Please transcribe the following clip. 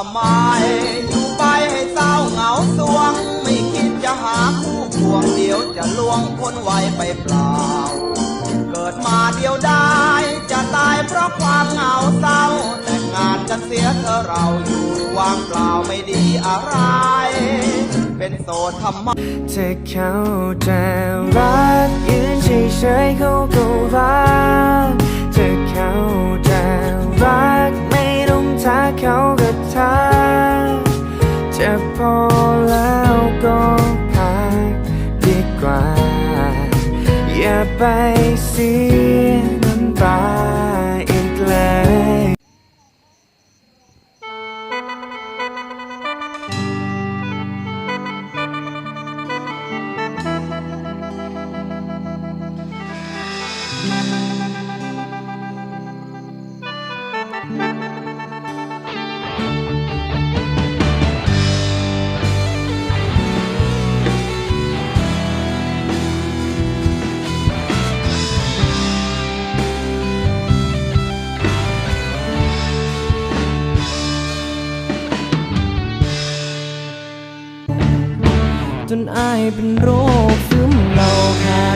ทำไมอยู่ไปให้เศร้าเหงาสวง ไม่คิดจะหาคู่ควงเดียวจะลวงคนไวไปเปล่า เกิดมาเดียวได้ จะตายเพราะความเหงาเศร้า แต่งงานกันเสียเธอเราอยู่ว่างเปล่าไม่ดีอะไร เป็นโสดทำไมเธอเข้าใจรักยืนเฉยๆเขา ไปเสีย จนอายเป็นโรคซึมเราขาด